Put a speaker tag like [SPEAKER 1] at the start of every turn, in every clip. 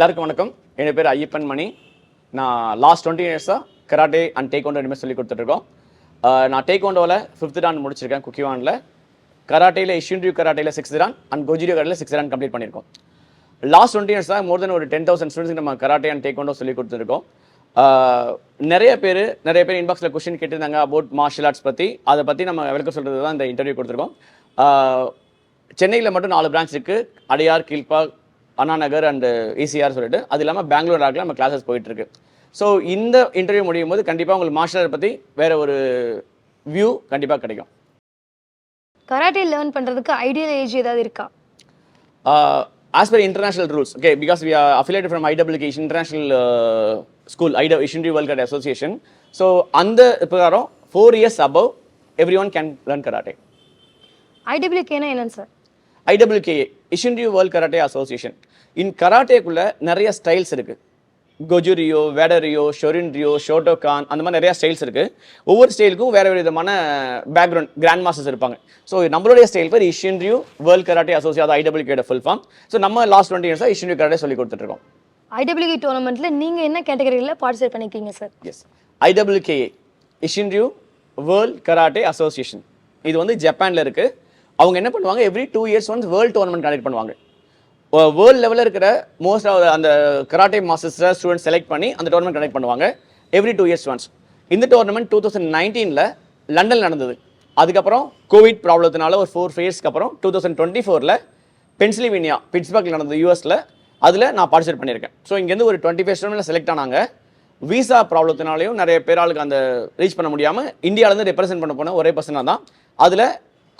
[SPEAKER 1] எல்லாருக்கும் வணக்கம். என் பேர் ஐயப்பன் மணி. நான் லாஸ்ட் டுவெண்ட்டி இயர்ஸாக கராட்டே அண்ட் டேக் ஒண்டோ இனிமேல் சொல்லி கொடுத்துட்ருக்கோம் நான் டேக் ஒண்டோவில் ஃபிஃப்த் டான் முடிச்சிருக்கேன் குக்கிவானில் கராட்டேயில் இஷின்ரியூ கராட்டேயில் சிக்ஸ்த் டான் அண்ட் கோஜிரியோ கராட்டில் சிக்ஸ்த் டான் கம்ப்ளீட் பண்ணியிருக்கோம். லாஸ்ட் டுவெண்ட்டி இயர்ஸாக மோர் தென் ஒரு டென் தௌசண்ட் ஸ்டூடெண்ட்ஸ் நம்ம கராட்டே அண்ட் டேக் ஒண்டோ சொல்லி கொடுத்துருக்கோம் நிறைய பேர் நிறைய பேர் இன்பாக்ஸில் கொஷின் கேட்டிருந்தாங்க அபவுட் மார்ஷல் ஆர்ட்ஸ் பற்றி அதை பற்றி நம்ம விளக்கம் சொல்கிறது தான் இந்த இன்டர்வியூ கொடுத்துருக்கோம். சென்னையில் மட்டும் நாலு பிரான்ச் இருக்குது அடையார் கீழ்பா அண்ணா நகர் அண்ட் இசிஆர் சொல்லிட்டு அது இல்லாமல் பெங்களூர் ஆகில் நம்ம கிளாஸஸ் போயிட்டு இருக்கு ஸோ இந்த இன்டர்வியூ முடியும் போது கண்டிப்பாக உங்களுக்கு மார்ஷல் ஆர்ட் பற்றி வேற ஒரு வியூ கண்டிப்பாக கிடைக்கும்.
[SPEAKER 2] கராட்டே லேர்ன் பண்ணுறதுக்கு ஐடியல் ஏஜ் ஏதாவது இருக்கா?
[SPEAKER 1] As per international rules okay because we are affiliated from IWK international school ஐட Isshinryu world karate association so அந்த பிரகாரம் four years above every one can learn karate
[SPEAKER 2] ஐடபிள்யூகேனா என்னன்னு sir?
[SPEAKER 1] IWKA Isshinryu world karate association in கராட்டேக்குள்ள நிறைய styles இருக்கு. கொஜுரியோ வேடரியோ ஷொரின்ரியோ ஷோட்டோகான் அந்த மாதிரி நிறைய styles இருக்கு. ஒவ்வொரு ஸ்டைலுக்கும் வேற வேறு விதமான பேக்ரவுண்ட் கிராண்ட் மாஸ்டர்ஸ் இருப்பாங்க. ஸோ நம்மளுடைய ஸ்டைல் பேர் இஷின்ரியூ வேர்ல்ட் கராட்டே அசோசியேட் அது ஐடபிள்யூகேட ஃபுல் ஃபார்ம் ஸோ நம்ம லாஸ்ட் டுவெண்ட்டி இயர்ஸாக இஷின்ரியூ கராட்டே சொல்லி கொடுத்துட்ருக்கோம்.
[SPEAKER 2] ஐடபிள்யூகே டோர்னமெண்ட்டில் நீங்கள் என்ன கேட்டகரியில் பார்ட்டிசிபேட் பண்ணியிருக்கீங்க sir
[SPEAKER 1] yes IWKA Isshinryu world karate association இது வந்து ஜப்பானில் இருக்கு. அவங்க என்ன பண்ணுவாங்க? Every two years once world tournament conduct பண்ணுவாங்க. வேர்ல்ட் லெவலில் இருக்கிற மோஸ்ட் ஆஃப் அந்த கராட்டே மாஸ்டர்ஸில் ஸ்டூடெண்ட் செலக்ட் பண்ணி அந்த டோர்னமெண்ட் கனெக்ட் பண்ணுவாங்க. எவ்ரி டூ இயர்ஸ் ஒன்ஸ் இந்த டோர்னமெண்ட் டூ தௌசண்ட் நைன்டீனில் லண்டன் நடந்தது. அதுக்கப்புறம் கோவிட் ப்ராப்ளத்தினால ஒரு ஃபோர் இயர்ஸ்க்கு அப்புறம் டூ தௌசண்ட் டுவெண்ட்டி ஃபோரில் பென்சில்வேனியா பிட்ஸ்பர்க்கில் நடந்தது யூஎஸில் அதில் நான் பார்ட்டிசிபேட் பண்ணியிருக்கேன். ஸோ இங்கேருந்து ஒரு டுவெண்ட்டி ஃபைவ் ஸ்டூடெண்ட்டில் செலக்ட் ஆனாங்க. விசா ப்ராப்ளத்தினாலையும் நிறைய பேராளுக்கு அந்த ரீச் பண்ண முடியாமல் இந்தியாவிலேருந்து ரெப்ரசென்ட் பண்ண போன ஒரே பர்சனாக தான். அதில்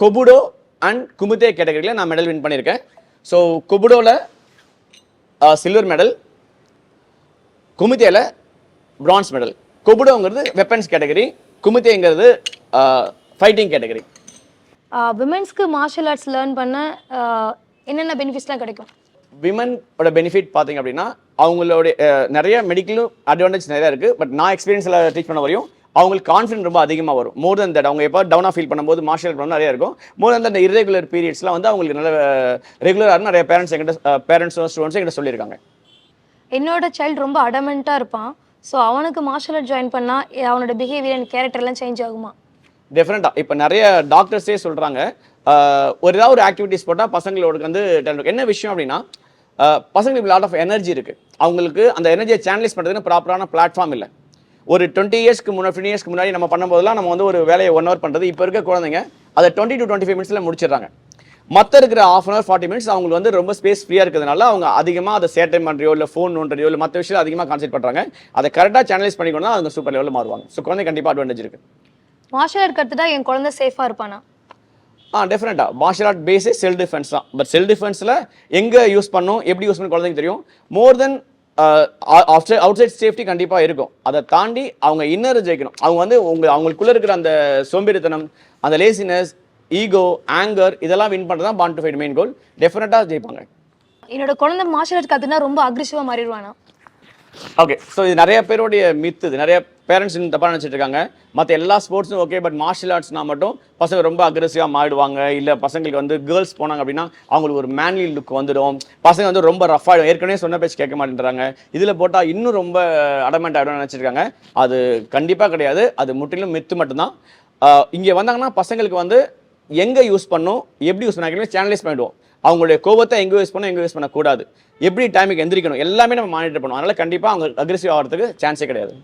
[SPEAKER 1] கொபுடோ அண்ட் குமுதே கேட்டகரியில் நான் மெடல் வின் பண்ணியிருக்கேன். ஸோ கொபுடோவில் சில்வர் மெடல் குமுதேல பிரான்ஸ் மெடல் கொபுடோங்கிறது வெப்பன்ஸ் கேட்டகரி குமுதேங்கிறது ஃபைட்டிங் கேட்டகரி
[SPEAKER 2] விமென்ஸ்க்கு மார்ஷல் ஆர்ட்ஸ் லேர்ன் பண்ண ஆஹ், என்னென்ன பெனிஃபிட்ஸ்லாம் கிடைக்கும்?
[SPEAKER 1] விமனோட பெனிஃபிட் பார்த்தீங்க அப்படின்னா அவங்களுடைய அஹ், நிறைய மெடிக்கலும் அட்வான்டேஜ் நிறைய இருக்குது பட் நான் எக்ஸ்பீரியன்ஸில் டீச் பண்ண வரையும் அவங்களுக்கு கான்ஃபிடன்ட் ரொம்ப அதிகமாக வரும். மோர் தன் தட் அவங்க எப்போ டவுனாக ஃபீல் பண்ணும்போது மார்ஷல் பண்ண நிறைய இருக்கும். மோர் தன் அந்த irregular பீரியட்ஸ்லாம் வந்து அவங்களுக்கு நல்ல ரெகுலராக நிறைய பேரண்ட்ஸ் எங்கிட்ட பேரண்ட்ஸும் ஸ்டூடெண்ட்ஸும் எங்கிட்ட சொல்லியிருக்காங்க.
[SPEAKER 2] என்னோட சைல்டு ரொம்ப அடமெண்ட்டாக இருப்பான். ஸோ அவனுக்கு மார்ஷல் ஆர்ட் ஜாயின் பண்ணால் அவனோட பிஹேவியர் அண்ட் கேரக்டர்லாம் சேஞ்ச் ஆகுமா?
[SPEAKER 1] டெஃபினட்டாக இப்போ நிறைய டாக்டர்ஸே சொல்கிறாங்க ஒரு ஏதாவது ஒரு ஆக்டிவிட்டிஸ் போட்டால் பசங்களோட வந்து. என்ன விஷயம் அப்படின்னா பசங்களுக்கு லாட் ஆஃப் எனர்ஜி இருக்குது அவங்களுக்கு அந்த எனர்ஜியை சேனலைஸ் பண்ணுறதுக்கு ப்ராப்பரான பிளாட்ஃபார்ம் இல்லை. ஒரு டுவெண்ட்டி இயர்ஸ்க்கு முன்னாடி ஃபிஃப்டி இயர்ஸ்க்கு முன்னாடி நம்ம பண்ணும்போதெல்லாம் நம்ம வந்து ஒரு வேலையை ஒன் ஹவர் பண்ணுறது இப்போ இருக்க குழந்தைங்க அதை டுவெண்ட்டி டு டுவெண்ட்டி ஃபைவ் மினிட்ஸில் முடிச்சிடுறாங்க. மற்ற இருக்கிற half an hour forty minutes அவங்களுக்கு வந்து ரொம்ப ஸ்பேஸ் ஃப்ரீயாக இருக்கிறதுனால அவங்க அதிகமாக அதை சேட்டை பண்ணுறியோ இல்லை ஃபோன் நோண்டுறியோ இல்லை மற்ற விஷயம் அதிகமாக கான்சென்ட் பண்ணுறாங்க அதை கரெக்டாக சேனலைஸ் பண்ணிக்கணும் அவங்க சூப்பர் லெவலில் மாறுவாங்க. ஸோ குழந்தை கண்டிப்பாக அட்வான்டேஜ் இருக்குது
[SPEAKER 2] மார்ஷல் ஆர்ட் கற்றுட்டா என் குழந்தை சேஃபாக இருப்பானா?
[SPEAKER 1] ஆ டெஃபினட்டாக மார்ஷல் ஆர்ட் பேஸே செல் டிஃபென்ஸ் தான். பட் செல் டிஃபென்ஸில் எங்கே யூஸ் பண்ணும் எப்படி யூஸ் பண்ண குழந்தைக்கு தெரியும். More than outside safety கண்டிப்பாக இருக்கும். அதை தாண்டி அவங்க இன்னர் ஜெயிக்கணும். அவங்க வந்து உங்க அவங்களுக்குள்ள இருக்கிற அந்த சோம்பேறித்தனம் அந்த லேசினஸ் ஈகோ ஆங்கர் இதெல்லாம் வின் பண்ணுறது தான் born to fight main goal டெஃபினட்டாக ஜெயிப்பாங்க.
[SPEAKER 2] என்னோட குழந்தை மார்ஷல் ஆர்ட் கற்றுனா ரொம்ப அக்ரெசிவாக மாறிடுவானா?
[SPEAKER 1] ஓகே ஸோ இது நிறைய பேருடைய மித்து இது. நிறைய பேரண்ட்ஸ் தப்பாக நினச்சிட்டு இருக்காங்க. மற்ற எல்லா ஸ்போர்ட்ஸும் ஓகே பட் மார்ஷியல் ஆர்ட்ஸ்னா மட்டும் பசங்க ரொம்ப அக்ரெசிவாக மாறிடுவாங்க. இல்லை பசங்களுக்கு வந்து கேர்ள்ஸ் போனாங்க அப்படின்னா அவங்களுக்கு ஒரு மேன்லி லுக் வந்துடும். பசங்க வந்து ரொம்ப ரஃப் ஆகிடும் ஏற்கனவே சொன்ன பேச்சு கேட்க மாட்டேன்றாங்க. இதில் போட்டால் இன்னும் ரொம்ப அடமெண்ட் ஆகிடும்னு நினச்சிருக்காங்க. அது கண்டிப்பாக கிடையாது. அது முற்றிலும் மித்து மட்டும்தான். இங்கே வந்தாங்கன்னா பசங்களுக்கு வந்து எங்கே யூஸ் பண்ணும் எப்படி யூஸ் பண்ணாங்க சேனலைஸ் பண்ணிடுவோம். அவங்களுடைய கோபத்தை எங்கே யூஸ் பண்ணணும்? எங்கே யூஸ் பண்ணக்கூடாது. எப்படி டைமுக்கு எந்திரிக்கணும்? எல்லாமே நம்ம மானிட்டர் பண்ணுவோம் அதனால் கண்டிப்பாக அவங்க அக்ரெசிவ் ஆகிறதுக்கு சான்ஸே கிடையாது.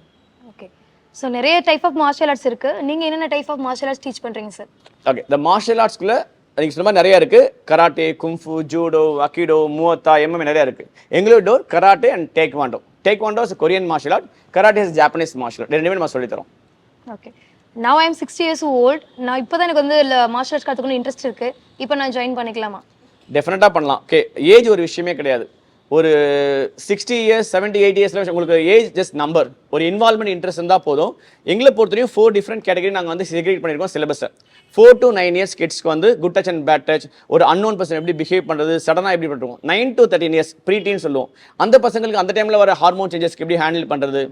[SPEAKER 2] ஸோ நிறைய டைப் ஆஃப் மார்ஷல் ஆர்ட்ஸ் இருக்குது நீங்கள் என்னென்ன type of martial arts teach பண்ணுறீங்க சார்
[SPEAKER 1] ஓகே இந்த மார்ஷல் ஆர்ட்ஸ்க்குள்ள நீங்கள் சொன்ன மாதிரி நிறைய இருக்குது karate kung fu judo aikido Muay Thai M M நிறைய இருக்குது எங்களோட door karate and taekwondo taekwondo is Korean martial art karate is Japanese martial art ரெண்டுமே நம்ம சொல்லித்தரோம்
[SPEAKER 2] ஓகே நான் ஐம் சிக்ஸ்டி இயர்ஸ் ஓல்ட் நான் இப்போ தான் எனக்கு வந்து மார்ஷல் ஆர்ட்ஸ் கற்றுக்கணும் இன்ட்ரெஸ்ட் இருக்குது இப்போ நான் ஜாயின் பண்ணிக்கலாமா?
[SPEAKER 1] டெஃபினட்டாக பண்ணலாம். ஓகே ஏஜ் ஒரு விஷயமே கிடையாது. ஒரு சிக்ஸ்டி இயர்ஸ் செவன்ட்டி எயிட் இயர்ஸில் உங்களுக்கு ஏஜ் ஜஸ்ட் நம்பர் ஒரு இன்வால்மெண்ட் இன்ட்ரெஸ்ட் இருந்தால் போதும். எங்களை பொறுத்தவரையும் ஃபோர் டிஃப்ரெண்ட் கேட்டகரி நாங்கள் வந்து செக்ரேட் பண்ணியிருக்கோம் சிலபஸை ஃபோர் டு நைன் இயர்ஸ் கிட்ஸ்க்கு வந்து good touch and bad touch ஒரு அன்னோன் பர்சன் எப்படி பிஹேவ் பண்ணுறது சடனாக எப்படி பண்ணுறோம் nine to thirteen years pre teen சொல்லுவோம். அந்த பசங்களுக்கு அந்த டைமில் வர ஹார்மோன் சேஞ்சஸ்க்கு எப்படி ஹேண்டில் பண்ணுறது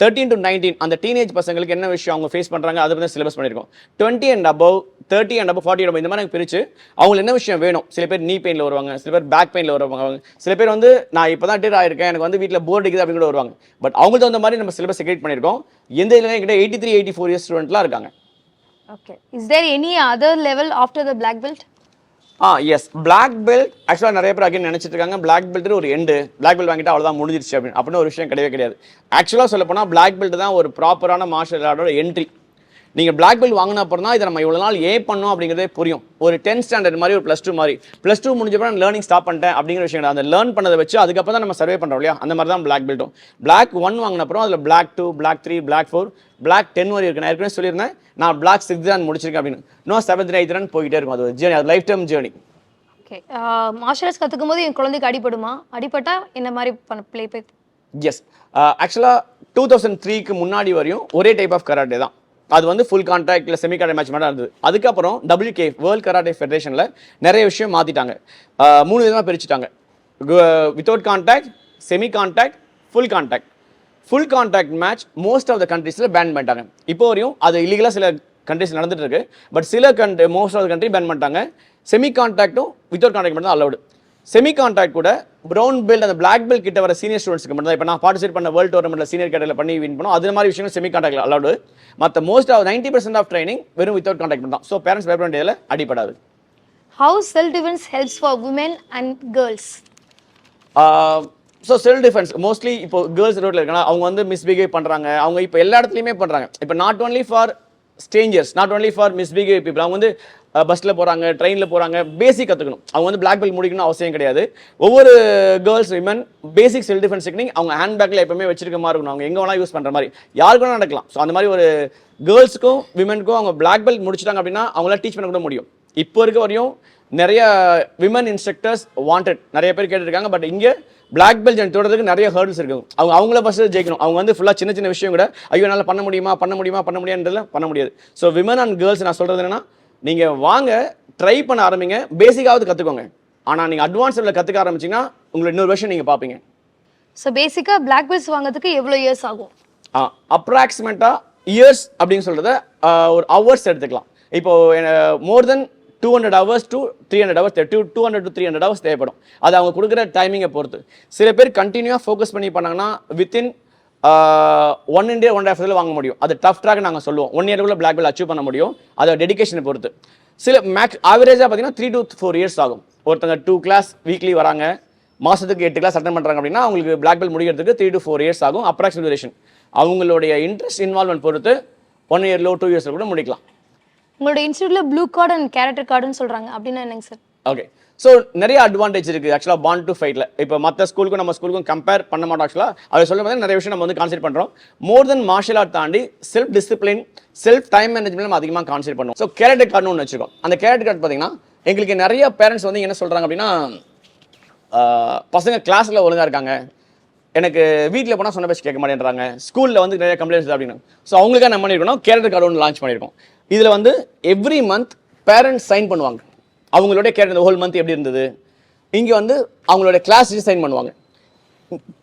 [SPEAKER 1] தேர்ட்டின் டு நைன்டீன் அந்த டீனேஜ் பசங்களுக்கு என்ன விஷயம் அவங்க ஃபேஸ் பண்ணுறாங்க அதை பற்றி சிலபஸ் பண்ணியிருக்கோம் twenty and above thirty and அப்போ ஃபார்ட்டி இந்த மாதிரி பிரித்து அவங்களுக்கு என்ன விஷயம் வேணும்? சில பேர் நீ பெயினில் வருவாங்க சில பேர் பேக் பெயினில் வருவாங்க. சில பேர் வந்து நான் இப்போ தான் டேட் ஆயிருக்கேன் எனக்கு வந்து வீட்டில் போர் அடிக்குது அப்படின்னு கூட வருவாங்க. பட் அவங்களுக்கு தகுந்த மாதிரி நம்ம சிலபஸ் செக்ரேட் பண்ணியிருக்கோம். எந்த இதில் என்கிட்ட eighty three eighty four years ஸ்டூடெண்ட்லாம் இருக்காங்க.
[SPEAKER 2] Okay is there any other level after the black belt
[SPEAKER 1] ah yes black belt ஆக்சுவலாக நிறைய பேர் அகைன் நினைச்சிட்டு இருக்காங்க. பிளாக் பெல்ட் ஒரு எண்டு பிளாக் பெல்ட் வாங்கிட்டா அவ்வளோதான் முடிஞ்சிருச்சு அப்படின்னு. அப்படின்னு ஒரு விஷயம் கிடையவே கிடையாது. ஆக்சுவலாக சொல்ல போனால் பிளாக் பெல்ட் தான் ஒரு ப்ராப்பரான மார்ஷல் ஆர்டோட என்ட்ரி நீங்கள் பிளாக் பெல்ட் வாங்கின அப்புறம் தான் இதை நம்ம இவ்வளோ நாள் ஏன் பண்ணோம் அப்படிங்கிறதே புரியும். ஒரு டென்த் ஸ்டாண்டர்ட் மாதிரி ஒரு ப்ளஸ் டூ மாதிரி. ப்ளஸ் டூ முடிஞ்சப்போ நான் லேர்னிங் ஸ்டாப் பண்ணிட்டேன் அப்படிங்கிற விஷயம். அந்த லேர்ன் பண்ணதை வச்சு அதுக்கப்புறம் தான் நம்ம சர்வே பண்ணுறோம் இல்லையா? அந்த மாதிரி தான் பிளாக் பெல்ட்டும் பிளாக் ஒன் வாங்கின அப்புறம் அதில் black two black three black four black ten வரை இருக்கு. நான் ஏற்கனவே சொல்லியிருந்தேன். நான் பிளாக் சிக்ஸ் தான் முடிச்சிருக்கேன் அப்படின்னு. இன்னும் செவன்த் எயித் ரன் போயிட்டே இருக்கும். அது ஒரு ஜேர்னி அது life time journey
[SPEAKER 2] okay martial arts கற்றுக்கும் போது என் குழந்தைக்கு அடிபடுமா? அடிபட்டா என்ன மாதிரி பண்ண ப்ளே பே
[SPEAKER 1] எஸ் ஆக்சுவலாக டூ தௌசண்ட் த்ரீக்கு முன்னாடி வரையும் ஒரே டைப் ஆஃப் கராட்டே தான். அது வந்து ஃபுல் கான்டாக்ட் இல்லை செமி கான்டாக்ட் மேட்ச் மட்டும் இருந்தது. அதுக்கப்புறம் WK வேர்ல்ட் கராட்டே ஃபெடரேஷனில் நிறைய விஷயம் மாற்றிட்டாங்க மூணு விதமாக பிரிச்சுட்டாங்க. Without contact semi contact full contact full contact match most of the கண்ட்ரீஸில் பேன் பண்ணிட்டாங்க. இப்போ வரையும் அது இல்லீகலாக சில கண்ட்ரீஸ் நடந்துட்டு இருக்கு. பட் சில country most of the country ban பண்ணிட்டாங்க. செமி கான்டாக்டும் வித்தவுட் கான்டாக்ட் மட்டும் தான் அலவுடு செமி கான்டாக்ட் கூட ப்ரௌன் பெல்ட் அந்த பிளாக் பெல்ட் கிட்ட வர சீனியர் ஸ்டூடெண்ட்ஸ்க்கு மட்டும் தான் இப்போ நான் பார்ட்டிசிபேட் பண்ண வேர்ல்டு டோர்னமெண்ட்டில் சீனியர் கேட்டரில் பண்ணி வின் பண்ணோம். அது மாதிரி விஷயங்கள் செமி கான்டாக்ட் அலௌடு மற்ற most of ninety percent of training வெறும் வித்தவுட் கான்டாக்ட் தான் ஸோ பேரண்ட்ஸ் பயப்பட வேண்டியதில் அடிப்படாது
[SPEAKER 2] how self defence helps for women and girls
[SPEAKER 1] so self defence mostly இப்போ கேர்ள்ஸ் ரோட்டில் இருக்காங்க. அவங்க வந்து மிஸ்பிஹேவ் பண்ணுறாங்க அவங்க இப்போ எல்லா இடத்துலையுமே பண்ணுறாங்க இப்போ not only for strangers not only for misbehave people அவங்க வந்து பஸ்ஸில் போகிறாங்க ட்ரெயினில் போகிறாங்க பேசிக் கற்றுக்கணும் அவங்க வந்து பிளாக் பெல்ட் முடிக்கணும் அவசியம் கிடையாது. ஒவ்வொரு girls women basic self defence technique அவங்க ஹேண்ட் பேக்கில் எப்பவுமே வச்சிருக்க மாதிரி இருக்கணும். அவங்க எங்கே வேணால் யூஸ் பண்ணுற மாதிரி. யாருக்கு வேணால் நடக்கலாம். ஸோ அந்த மாதிரி ஒரு கேர்ள்ஸுக்கும் விமனுக்கும் அவங்க பிளாக் பெல்ட் முடிச்சிட்டாங்க அப்படின்னா அவங்களால டீச் பண்ண கூட முடியும். இப்போ இருக்க வரையும் நிறைய விமன் இன்ஸ்ட்ரக்டர்ஸ் வாண்டட் நிறைய பேர் கேட்டிருக்காங்க பட் இங்கே பிளாக் பெல்ட் ஜென் தொடர்றதுக்கு நிறைய ஹேர்ட்ஸ் இருக்கும் அவங்க அவங்கள ஃபஸ்ட்டு ஜெயிக்கணும். அவங்க வந்து ஃபுல்லாக சின்ன சின்ன விஷயம் கூட ஐயோ என்னால் பண்ண முடியுமா? பண்ண முடியுமா? பண்ண முடியாதுன்றதுல பண்ண முடியாது. ஸோ விமன் அண்ட் கேர்ள்ஸ் நான் சொல்கிறது என்னன்னா நீங்கள் வாங்க ட்ரை பண்ண ஆரம்பிங்க. பேசிக்காவது கற்றுக்கோங்க ஆனால் நீங்கள் அட்வான்ஸ் லெவலில் கற்றுக்க ஆரம்பிச்சிங்கன்னா உங்களை இன்னொரு வருஷம் நீங்கள் பார்ப்பீங்க
[SPEAKER 2] ஸோ பேசிக்காக பிளாக் பெல்ட்ஸ் வாங்குறதுக்கு எவ்வளோ இயர்ஸ் ஆகும்?
[SPEAKER 1] அப்ராக்சிமேட்டாக இயர்ஸ் அப்படின்னு சொல்கிறத ஒரு ஹவர்ஸ் எடுத்துக்கலாம். இப்போ more than two hundred hours to three hundred hours two two hundred to three hundred hours தேவைப்படும். அது அவங்க கொடுக்குற டைமிங்கை பொறுத்து. சில பேர் கண்டினியூவாக ஃபோக்கஸ் பண்ணி பண்ணாங்கன்னா within one India one half வாங்க முடியும். அது டஃப் ட்ராக் நாங்கள் சொல்லுவோம். ஒன் இயர்க்குள்ள பிளாக் பெல் அச்சீவ் பண்ண முடியும். அதை டெடிகேஷனை பொறுத்து. சில மேக்ஸ் ஆவரேஜாக பார்த்தீங்கன்னா த்ரீ டு ஃபோர் இயர்ஸ் ஆகும். ஒருத்தங்க டூ கிளாஸ் வீக்லி வராங்க. மாதத்துக்கு எட்டு கிளாஸ் அட்டன் பண்ணுறாங்க அப்படின்னா அவங்களுக்கு பிளாக் பெல் முடிக்கிறதுக்கு த்ரீ டு ஃபோர் இயர்ஸ் ஆகும் அப்ராக்சிமேட் duration. அவங்களுடைய இன்ட்ரெஸ்ட் இன்வால்மெண்ட் பொறுத்து ஒன் இயர்லோ டூ இயர்ஸில் கூட முடிக்கலாம்.
[SPEAKER 2] உங்களோட இன்ஸ்டியூட்ல ப்ளூ கார்டு அண்ட் கேரக்டர் கார்டுன்னு சொல்றாங்க. அப்படின்னா என்னங்க சார்
[SPEAKER 1] ஓகே ஸோ நிறைய அட்வான்டேஜ் இருக்குது ஆக்சுவலாக பாண்ட் டு ஃபைட்டில் இப்போ மற்ற ஸ்கூலுக்கும் நம்ம ஸ்கூலுக்கும் கம்பேர் பண்ண மாட்டோம் ஆக்சுவலாக அதை சொல்லும் போது நிறைய விஷயம் நம்ம வந்து கான்சென்ட் பண்ணுறோம் மோர் தென் மார்ஷியல் ஆர்ட் தாண்டி self discipline self time management நம்ம அதிகமாக கான்சென்ட் பண்ணுவோம். ஸோ கேரட் கார்டுன்னு ஒன்று வச்சுருக்கோம். அந்த கேரட் கார்டு பார்த்தீங்கன்னா எங்களுக்கு நிறைய பேரண்ட்ஸ் வந்து என்ன சொல்கிறாங்க அப்படின்னா பசங்க கிளாஸில் ஒழுங்காக இருக்காங்க. எனக்கு வீட்டில் போனால் சொன்ன பேச்சு கேட்க மாட்டேன்றாங்க. ஸ்கூலில் வந்து நிறைய கம்ப்ளைண்ட்ஸ் அப்படின்னு. ஸோ அவங்களுக்காக நம்ம பண்ணியிருக்கோம் கேரட் கார்டு ஒன்று லான்ச் பண்ணியிருக்கோம் இதில் வந்து எவ்ரி மந்த் பேரண்ட்ஸ் சைன் பண்ணுவாங்க. அவங்களோட கேரக்டர் ஹோல் மந்த் எப்படி இருந்தது? இங்கே வந்து அவங்களோட கிளாஸ் சைன் பண்ணுவாங்க.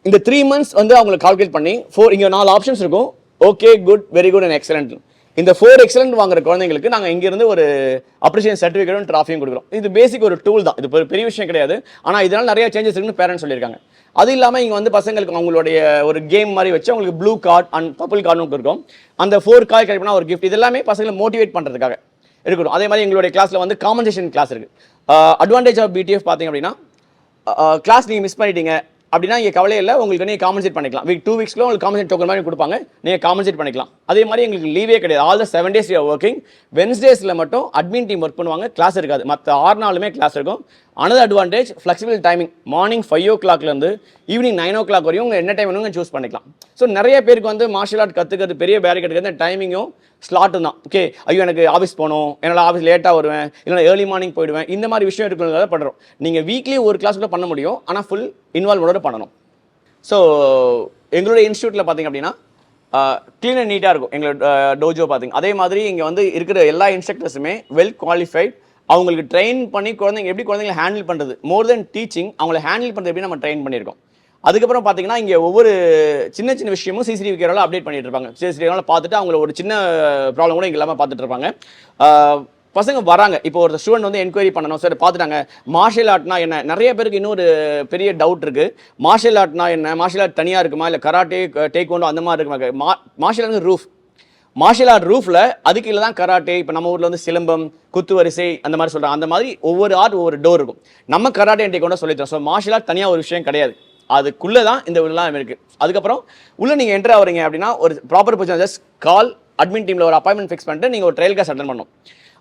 [SPEAKER 1] இந்த த்ரீ மந்த்ஸ் வந்து அவங்களை கால்குலேட் பண்ணி ஃபோர் இங்கே நாலு ஆப்ஷன்ஸ் இருக்கும். Okay good very good and excellent இந்த ஃபோர் எக்ஸலண்ட் வாங்குற குழந்தைங்களுக்கு நாங்கள் இங்கேருந்து ஒரு அப்ரிஷியேஷன் சர்டிஃபிகேட்டும் ட்ராஃபியும் கொடுக்குறோம். இது பேசிக் ஒரு டூல் தான். இது ஒரு பெரிய விஷயம் கிடையாது. ஆனால் இதனால் நிறைய சேஞ்சஸ் இருக்குன்னு பேரண்ட்ஸ் சொல்லியிருக்காங்க. அது இல்லாமல் இங்கே வந்து பசங்களுக்கு அவங்களுடைய ஒரு கேம் மாதிரி வச்சு அவங்களுக்கு ப்ளூ கார்டு அண்ட் பர்பிள் கார்டும் இருக்கும் அந்த ஃபோர் கார்டு கிடைக்கணும் ஒரு கிஃப்ட் இது எல்லாமே பசங்களை மோட்டிவேட் பண்ணுறதுக்காக இருக்கணும் அதே மாதிரி எங்களுடைய கிளாஸில் வந்து காம்பன்சேஷன் கிளாஸ் இருக்குது அட்வான்டேஜ் ஆஃப் பிடிஎஃப் பார்த்தீங்க அப்படின்னா கிளாஸ் நீங்கள் மிஸ் பண்ணிட்டீங்க அப்படின்னா இங்கே கவலை இல்லை. உங்களுக்கு நீங்கள் காம்பன்சேட் பண்ணிக்கலாம். வீக் டூ வீக்ஸ்ல உங்களுக்கு காம்பன்சேட் டோக்கன் மாதிரி கொடுப்பாங்க. நீங்கள் காம்பன்சேட் பண்ணிக்கலாம். அதே மாதிரி எங்களுக்கு லீவே கிடையாது. All the seven days working வென்ஸ்டேஸில் மட்டும் அட்மின் டீம் ஒர்க் பண்ணுவாங்க. கிளாஸ் இருக்காது. மற்ற ஆறு நாளுமே கிளாஸ் இருக்கும். Another advantage flexible timing morning five ஓ கிளாக்லேருந்து ஈவினிங் நைன் ஓ கிளாக் வரையும் உங்கள் என்ன டைம் வேணும் சூஸ் பண்ணிக்கலாம். ஸோ நிறைய பேருக்கு வந்து மார்ஷல் ஆர்ட் கற்றுக்கிறது பெரிய பேரிகேட் அந்த டைமிங்கும் ஸ்லாட்டும் தான். ஓகே ஐயோ எனக்கு ஆஃபீஸ் போகணும் என்னால் ஆஃபீஸ் லேட்டாக வருவேன் இல்லைனா ஏர்லி மார்னிங் போயிடுவேன் இந்த மாதிரி விஷயம் இருக்கிறத பண்ணுறோம் நீங்கள் வீக்லி ஒரு கிளாஸ் கூட பண்ண முடியும் ஆனால் ஃபுல் இன்வால்வோட பண்ணணும். ஸோ எங்களுடைய இன்ஸ்டியூட்டில் பார்த்தீங்க அப்படின்னா க்ளீன் அண்ட் நீட்டாக இருக்கும். எங்களோட டோஜோ பார்த்தீங்க அதே மாதிரி இங்கே வந்து இருக்கிற எல்லா இன்ஸ்ட்ரக்டர்ஸுமே வெல் குவாலிஃபைட் அவங்களுக்கு ட்ரெயின் பண்ணி குழந்தைங்க எப்படி குழந்தைங்களை ஹேண்டில் பண்ணுறது மோர் தென் டீச்சிங் அவங்கள ஹேண்டில் பண்ணுறது எப்படி நம்ம ட்ரெயின் பண்ணியிருக்கோம்? அதுக்கப்புறம் பார்த்தீங்கன்னா இங்கே ஒவ்வொரு சின்ன சின்ன விஷயமும் சிசிடிவி கேமரால அப்டேட் பண்ணிட்டு இருப்பாங்க. சிசிடிவி கேமரா பார்த்துட்டு அவங்கள ஒரு சின்ன ப்ராப்ளம் கூட இங்கே இல்லாமல் பார்த்துட்டு இருப்பாங்க. பசங்க வராங்க. இப்போ ஒரு ஸ்டூடெண்ட் வந்து என்கொயரி பண்ணணும். சார் பார்த்துட்டாங்க. மார்ஷியல் ஆர்ட்னா என்ன? நிறைய பேருக்கு இன்னொரு பெரிய டவுட் இருக்குது மார்ஷியல் ஆர்ட்னா என்ன? மார்ஷியல் ஆர்ட் தனியாக இருக்குமா? இல்லை கராட்டே டேக் டேக்வாண்டோ அந்த மாதிரி இருக்குமா? மா martial art roof martial art ரூஃப்ல அதுக்கு இல்லை தான் கராட்டே இப்போ நம்ம ஊர்ல வந்து சிலம்பம் குத்து வரிசை அந்த மாதிரி சொல்றாங்க. அந்த மாதிரி ஒவ்வொரு ஆர்ட் ஒவ்வொரு டோர் இருக்கும். நம்ம கராட்டே டேக் கொண்டு சொல்லித்தரோம் ஸோ மார்ஷியல் ஆர்ட் தனியாக ஒரு விஷயம் கிடையாது. அதுக்குள்ளே தான் இந்த எல்லாம் இருக்கு. அதுக்கப்புறம் உள்ள நீங்க என்டர் ஆகுறீங்க அப்படின்னா ஒரு proper position just call admin டீமில் ஒரு அப்பாயின்மெண்ட் ஃபிக்ஸ் பண்ணிட்டு நீங்கள் ஒரு ட்ரையல் கிளாஸ் அட்டன் பண்ணணும்.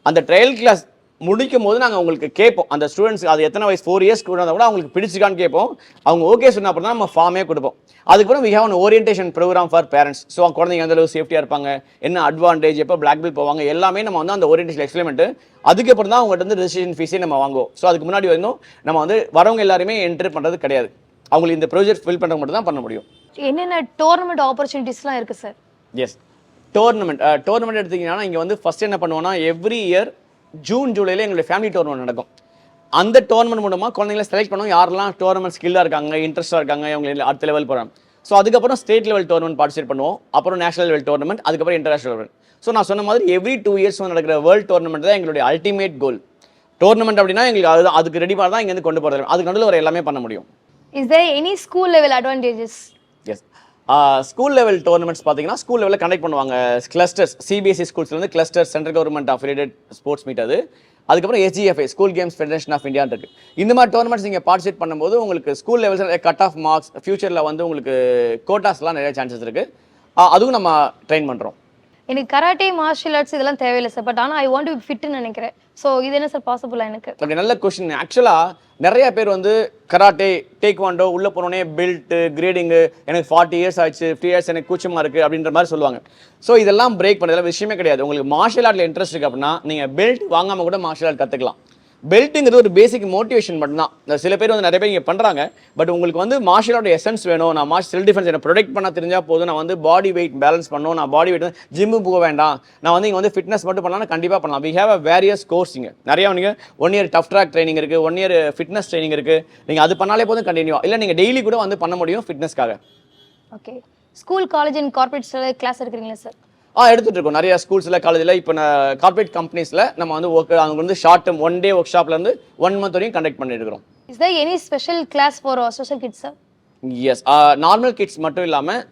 [SPEAKER 1] அந்த ட்ரையல் கிளாஸ் முடிக்கும் போது நாங்கள் உங்களுக்கு கேட்போம். அந்த ஸ்டூடெண்ட்ஸ் அது எத்தனை வயசு ஃபோர் இயர்ஸ் கூட கூட அவங்களுக்கு பிடிச்சிருக்கான்னு கேட்போம். அவங்க ஓகே சொன்ன அப்புறம் தான் நம்ம ஃபார்மே கொடுப்போம். அதுக்கப்புறம் we have an orientation program for parents so குழந்தைங்க எந்த அளவு சேஃப்டியாக இருப்பாங்க என்ன அட்வான்டேஜ் எப்போ பிளாக் பில் போவாங்க எல்லாமே நம்ம வந்து அந்த ஓரியன்டேஷன் எக்ஸ்பிளைமெண்ட் அதுக்கப்புறம் தான் அவங்ககிட்ட வந்து ரெஜிஸ்ட்ரேஷன் ஃபீஸே நம்ம வாங்குவோம். ஸோ அதுக்கு முன்னாடி வந்து நம்ம வந்து வரவங்க எல்லாருமே என்ட்ரு பண்ணுறது கிடையாது. அவங்களுக்கு இந்த ப்ராஜெக்ட் ஃபில் பண்ணுறது மட்டும் தான் பண்ண முடியும்.
[SPEAKER 2] என்னென்ன டோர்னமெண்ட் ஆப்பர்ச்சுனிட்டிஸ்லாம் இருக்கு சார்
[SPEAKER 1] எஸ் டோர்னமெண்ட் டோர்னமெண்ட் எடுத்தீங்கன்னா இங்கே வந்து ஃபர்ஸ்ட் என்ன பண்ணுவோம்னா எவ்ரி இயர் ஜூன் ஜூலைல எங்களுடைய ஃபேமிலி டோர்னமெண்ட் நடக்கும். அந்த டோர்னமெண்ட் மூலமாக குழந்தைங்களை செலக்ட் பண்ணுவோம் யாரெல்லாம் டோர்னமெண்ட் ஸ்கில்லாக இருக்காங்க இன்ட்ரெஸ்ட்டாக இருக்காங்க அவங்க அடுத்த லெவல் போகிறாங்க ஸோ அதுக்கப்புறம் ஸ்டேட் லெவல் டோர்னமெண்ட் பார்ட்டிசிபேட் பண்ணுவோம். அப்புறம் நேஷனல் லெவல் டோர்னமெண்ட் அதுக்கப்புறம் இன்டர்நேஷனல் லெவல் ஸோ நான் சொன்ன மாதிரி எவ்ரி டூ இயர்ஸ் நடக்கிற வேர்ல்டு டோர்னமெண்ட் தான் எங்களுடைய அல்டிமேட் கோல் டோர்னமெண்ட் அப்படின்னா எங்களுக்கு அதுதான் அதுக்கு ரெடி பண்ண தான் இங்கேருந்து கொண்டு போகிறது அதுக்கு நடுவில் வர எல்லாமே பண்ண முடியும்.
[SPEAKER 2] Is there any school level advantages
[SPEAKER 1] yes school level tournaments பார்த்தீங்கன்னா ஸ்கூல் லெவலில் கண்டக்ட் பண்ணுவாங்க. Clusters CBSE ஸ்கூல்ஸ்லேருந்து cluster central government affiliated sports meet அது. அதுக்கப்புறம் SGFI school games federation of இந்தியான் இருக்கு இந்த மாதிரி டோர்னமெண்ட்ஸ் நீங்கள் பார்ட்டிசிபேட் பண்ணும்போது உங்களுக்கு school levels cut off marks ஃபியூச்சரில் வந்து உங்களுக்கு கோட்டாஸ்லாம் நிறைய சான்சஸ் இருக்குது அதுவும் நம்ம ட்ரெயின் பண்ணுறோம்
[SPEAKER 2] எனக்கு கராட்டே மார்ஷியல் ஆர்ட்ஸ் இதெல்லாம் தேவையில்லை சார் பட் ஆனால் ஐ வாண்ட் டு ஃபிட்னு நினைக்கிறேன். ஸோ இது என்ன சார் பாசிபிளா எனக்கு?
[SPEAKER 1] ஓகே நல்ல கொஸ்டின் ஆக்சுவலாக நிறைய பேர் வந்து கராட்டே டேக்வாண்டோ உள்ள போனோடனே பெல்ட்டு கிரேடிங்கு எனக்கு ஃபார்ட்டி இயர்ஸ் ஆச்சு ஃபிஃப்டி இயர்ஸ் எனக்கு கூச்சமாக இருக்குது அப்படின்ற மாதிரி சொல்லுவாங்க. ஸோ இதெல்லாம் பிரேக் பண்ணுறதுல விஷயமே கிடையாது. உங்களுக்கு மார்ஷியல் ஆர்ட்டில் இன்ட்ரெஸ்ட் இருக்குது அப்படின்னா நீங்கள் பெல்ட் வாங்காமல் கூட மார்ஷியல் ஆர்ட் கற்றுக்கலாம் பெல்ட்டுங்கிறது ஒரு பேசிக் மோட்டிவேஷன் மட்டும்தான். சில பேர் வந்து நிறைய பேர் இங்கே பண்ணுறாங்க பட் உங்களுக்கு வந்து மார்ஷல் ஆர்ட் எசன்ஸ் வேணும். நான் மார்ஷ் செல்ஃப் டிஃபென்ஸ் என்ன ப்ரொடெக்ட் பண்ண தெரிஞ்சால் போதும். நான் வந்து பாடி வெயிட் பேலன்ஸ் பண்ணணும். நான் பாடி வெயிட் ஜிம்மு போக வேண்டாம். நான் வந்து இங்கே வந்து ஃபிட்னஸ் மட்டும் பண்ணலாம் கண்டிப்பாக பண்ணலாம். We have a various course இங்கே. நிறையா நீங்கள் one year tough track training இருக்குது ஒன் இயர் ஃபிட்னஸ் ட்ரைனிங் இருக்குது நீங்கள் அது பண்ணாலே போதும் கண்டினியூ இல்லை நீங்கள் டெய்லி கூட வந்து பண்ண முடியும் ஃபிட்னஸ்க்காக
[SPEAKER 2] okay school college and corporate class எடுக்கிறீங்களா சார்
[SPEAKER 1] ஆ எடுத்துட்டு இருக்கோம். நிறைய ஸ்கூல்ஸில் காலேஜில் இப்போ நான் கார்பரேட் கம்பெனிஸில் நம்ம வந்து ஒர்க் அவங்க வந்து short term one day work ஷாப்லேருந்து ஒன் மந்த் வரையும் கண்டக்ட் பண்ணிட்டு இருக்கிறோம்.
[SPEAKER 2] Is there any special class for special kids sir
[SPEAKER 1] yes normal kids மட்டும் இல்லாமல்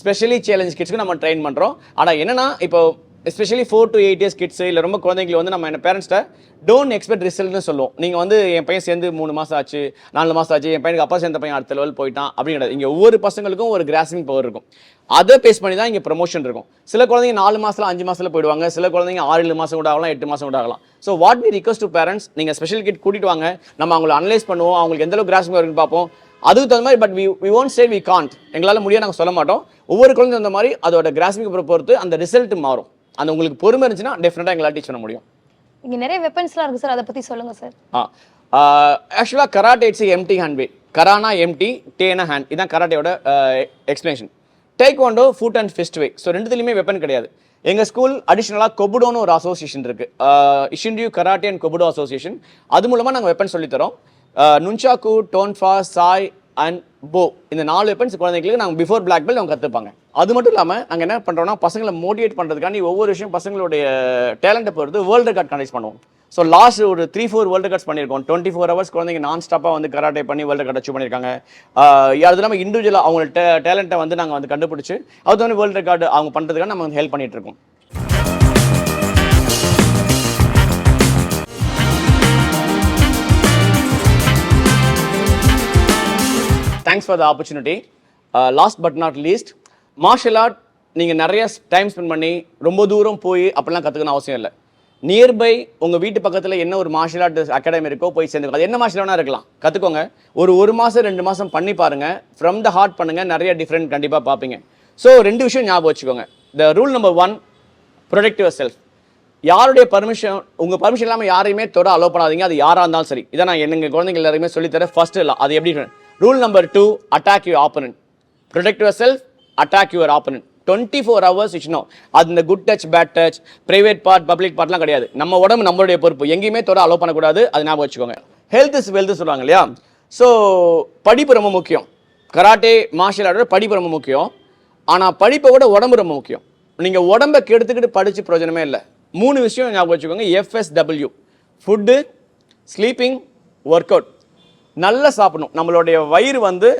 [SPEAKER 1] ஸ்பெஷலி சேலஞ்ச் கிட்ஸ்க்கு நம்ம ட்ரெயின் பண்ணுறோம் ஆனால் என்னன்னா இப்போ especially four to eight years kids இல்லை ரொம்ப குழந்தைங்களை வந்து நம்ம என்ன பேரண்ட்ஸ்ட்ட டோன்ட் எக்ஸ்பெக்ட் ரிசல்ட்னு சொல்லுவோம். நீங்கள் வந்து என் பையன் சேர்ந்து மூணு மாதம் ஆச்சு நாலு மாதம் ஆச்சு என் பையனுக்கு அப்பா சேர்ந்த பையன் அடுத்த லெவல் போயிட்டான் அப்படிங்கிறது இங்கே ஒவ்வொரு பசங்களுக்கும் ஒரு கிராசிங் பவர் இருக்கும். அதை பேஸ் பண்ணி தான் இங்கே ப்ரமோஷன் இருக்கும். சில குழந்தைங்க நாலு மாதத்தில் அஞ்சு மாதத்தில் போயிடுவாங்க. சில குழந்தைங்க ஆறு ஏழு மாதம் கூட ஆகலாம் எட்டு மாதம் கூட ஆகலாம். So what we request to parents நீங்கள் ஸ்பெஷல் கிட் கூட்டிட்டு வாங்க. நம்ம அவங்களை அனலைஸ் பண்ணுவோம். அவங்களுக்கு எந்த அளவுக்கு கிராசிங் இருக்குன்னு பார்ப்போம். அதுக்கு தகுந்த மாதிரி but we we won't say we can't எங்களால் முடியாது நாங்கள் சொல்ல மாட்டோம். ஒவ்வொரு குழந்தை அந்த மாதிரி அதோட கிராஸ்மிக் பொறுத்து அந்த ரிசல்ட் மாறும். அந்த உங்களுக்கு பொறுமை இருந்துச்சுன்னா டெஃபினட்டாக எங்களால் டீச் பண்ண முடியும்.
[SPEAKER 2] இங்கே நிறைய வெப்பன்ஸ்லாம் இருக்குது சார் அதை பற்றி சொல்லுங்கள் சார்
[SPEAKER 1] ஆ. ஆக்சுவலாக karate it's empty hand way gharana empty டேனா ஹேண்ட் இதான் கராட்டேயோட explanation taekwondo foot and fist way so ரெண்டுத்துலையுமே weapon கிடையாது. எங்கள் ஸ்கூல் அடிஷ்னலாக கொபுடோன்னு ஒரு அசோசியேஷன் இருக்கு. Isshinryu karate and kobudo association அது மூலமாக நாங்கள் weapon சொல்லித்தரோம் nunchaku tonfa sai and bo இந்த நாலு வெப்பன்ஸ் குழந்தைங்களுக்கு நாங்கள் பிஃபோர் பிளாக் பெல்ட் அவங்க கற்றுப்பாங்க அது மட்டும் இல்லாமல் நாங்கள் என்ன பண்ணுறோம்னா பசங்களை மோட்டிவேட் பண்ணுறதுக்காண்டி ஒவ்வொரு விஷயம் பசங்களுடைய டேலண்ட்டை பொறுத்து வேர்ல்டு ரெக்கார்ட் கண்டக்ட் பண்ணுவோம். ஸோ லாஸ்ட் ஒரு த்ரீ ஃபோர் வேர்ல்டு ரெக்கார்ட்ஸ் பண்ணியிருக்கோம். டுவெண்ட்டி ஃபோர் ஹவர்ஸ் குழந்தைங்க நான் ஸ்டாப்பாக வந்து கராட்டே பண்ணி வேர்ல்டு ரெக்கார்ட் அச்சீவ் பண்ணியிருக்காங்க. அது இல்லாமல் இண்டிவிஜுவலாக அவங்க டேலண்ட்டை வந்து நாங்கள் வந்து கண்டுபிடிச்சி அது வந்து வேர்ல்டு ரெக்கார்டு அவங்க பண்ணுறதுக்காக நம்ம வந்து ஹெல்ப் பண்ணிட்டு இருக்கோம். Thanks for the opportunity last but not least martial art நீங்கள் நிறைய டைம் ஸ்பெண்ட் பண்ணி ரொம்ப தூரம் போய் அப்படிலாம் கற்றுக்கணும் அவசியம் இல்லை. நியர்பை உங்கள் வீட்டு பக்கத்தில் என்ன ஒரு மார்ஷல் ஆர்ட் அகாடமி இருக்கோ போய் சேர்ந்துக்கோ அது என்ன மார்ஷல் வேணா இருக்கலாம். கற்றுக்கோங்க ஒரு ஒரு மாதம் ரெண்டு மாதம் பண்ணி பாருங்கள் ஃப்ரம் த ஹார்ட் பண்ணுங்கள் நிறைய டிஃப்ரெண்ட் கண்டிப்பாக பார்ப்பீங்க. ஸோ ரெண்டு விஷயம் ஞாபகம் வச்சுக்கோங்க. The rule number one protect yourself யாருடைய பர்மிஷன் உங்கள் பர்மிஷன் இல்லாமல் யாரையுமே தொட அலோவ் பண்ணாதீங்க. அது யாராக இருந்தாலும் சரி. இதை நான் எங்கள் குழந்தைங்க எல்லாருமே சொல்லித்தரேன். ஃபர்ஸ்ட் இல்லை அது எப்படி rule number two attack you opponent protect yourself attack your opponent twenty four hours இஷ்னோ அது இந்த good touch bad touch private part public பார்ட்லாம் கிடையாது. நம்ம உடம்பு நம்மளுடைய பொறுப்பு. எங்கேயுமே தொட அலோவ் பண்ணக்கூடாது. அது ஞாபகம் வச்சுக்கோங்க. ஹெல்த் இஸ் வெல்த் சொல்லுவாங்க இல்லையா? ஸோ படிப்பு ரொம்ப முக்கியம். கராட்டே மார்ஷியல் ஆர்ட் படிப்பு ரொம்ப முக்கியம். ஆனால் படிப்பை விட உடம்பு ரொம்ப முக்கியம். நீங்கள் உடம்பை கெடுத்துக்கிட்டு படிச்சு பிரயோஜனமே இல்லை. மூணு விஷயம் ஞாபகம் வச்சுக்கோங்க. FSW food sleeping work out நல்லா சாப்பிடணும். நம்மளுடைய வயிறு வந்து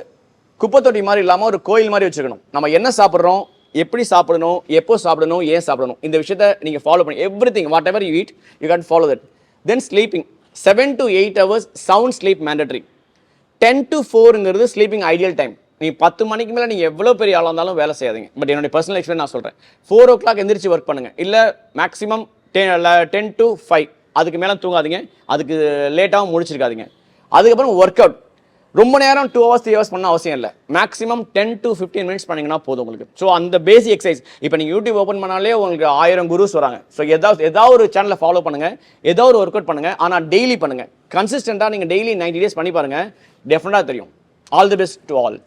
[SPEAKER 1] குப்பை தொட்டி மாதிரி இல்லாமல் ஒரு கோயில் மாதிரி வச்சுக்கணும். நம்ம என்ன சாப்பிட்றோம்? எப்படி சாப்பிடணும்? எப்போ சாப்பிடணும்? ஏன் சாப்பிடணும்? இந்த விஷயத்த நீங்கள் ஃபாலோ பண்ணி everything whatever you eat you can follow that then sleeping seven to eight hours sound sleep mandatory ten to ஃபோருங்கிறது sleeping ideal time நீ பத்து மணிக்கு மேலே நீங்கள் எவ்வளோ பெரிய ஆளாக இருந்தாலும் வேலை செய்யாதீங்க. பட் என்னுடைய பர்சனல் எக்ஸ்பீரியன் நான் சொல்கிறேன் ஃபோர் ஓ கிளாக் எந்திரிச்சு ஒர்க் பண்ணுங்கள் இல்லை maximum ten ten to five அதுக்கு மேலே தூங்காதீங்க. அதுக்கு லேட்டாகவும் முடிச்சிருக்காதீங்க அதுக்கப்புறம் ஒர்க் அவுட் ரொம்ப நேரம் டூ ஹவர்ஸ் த்ரீ ஹவர்ஸ் பண்ண அவசியம் இல்லை. Maximum ten to fifteen minutes பண்ணிங்கன்னா போதும் உங்களுக்கு. ஸோ அந்த பேசிக் எக்ஸசைஸ் இப்போ நீங்கள் யூடியூப் ஓப்பன் பண்ணாலே உங்களுக்கு ஆயிரம் குருஸ் வராங்க. ஸோ ஏதாவது ஏதாவது ஒரு சேனலை ஃபாலோ பண்ணுங்கள் ஏதோ ஒரு ஒர்க் அவுட் பண்ணுங்கள் ஆனால் டெய்லி பண்ணுங்கள் கன்சிஸ்டண்ட்டாக நீங்கள் டெய்லி நைன்டி டேஸ் பண்ணி பாருங்கள் டெஃபினட்டாக தெரியும். All the best to all